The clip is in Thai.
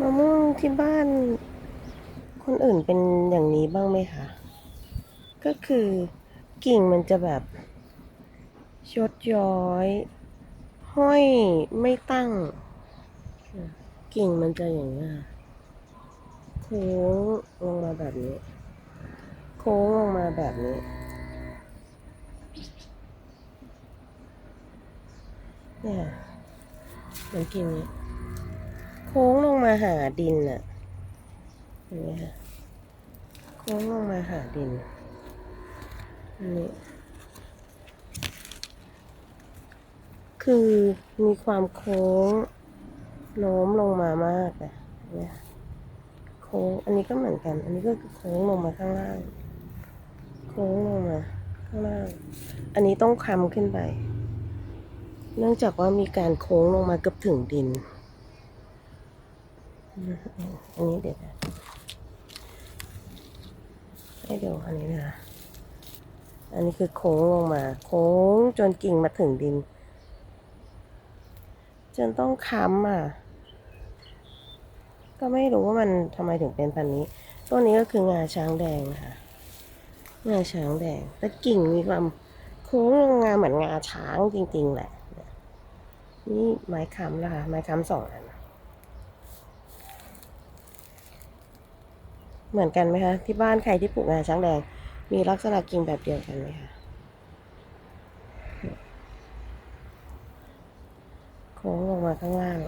มะม่วงที่บ้าน คนอื่นเป็นอย่างนี้บ้างไหมคะ ก็คือกิ่งมันจะแบบชดย้อย ห้อยไม่ตั้ง กิ่งมันจะอย่างนี้โค้งลงมาแบบนี้ โค้งลงมาแบบนี้เนี่ยเหมือนกิ่งนี้ ค้งลงมาหาดินน่ะเห็นไหมคะโค้งลงมาหาดินอันนี้คือมีความโค้งโน้มลงมามากอะเนี่ยโค้งอันนี้ก็เหมือนกัน อันนี้ก็คือโค้งลงมาข้างล่าง โค้งลงมาข้างล่าง อันนี้ต้องคำขึ้นไป เนื่องจากว่ามีการโค้งลงมาเกือบถึงดิน อันนี้เดี๋ยวนะให้ดูอันนี้นะคะ อันนี้คือโค้งลงมา โค้งจนกิ่งมาถึงดิน จนต้องค้ำอะ ก็ไม่รู้ว่ามันทำไมถึงเป็นพันนี้ ต้นนี้ก็คืองาช้างแดงนะคะงาช้างแดง แต่กิ่งมีความโค้งลงงาเหมือนงาช้างจริง ๆ แหละ นี่ไม้ค้ำนะคะ ไม้ค้ำสองอัน เหมือนกันไหมคะ ที่บ้านใครที่ปลูกงาช้างแดง มีลักษณะกิ่งแบบเดียวกันไหมคะโค้งลงมาข้างล่าง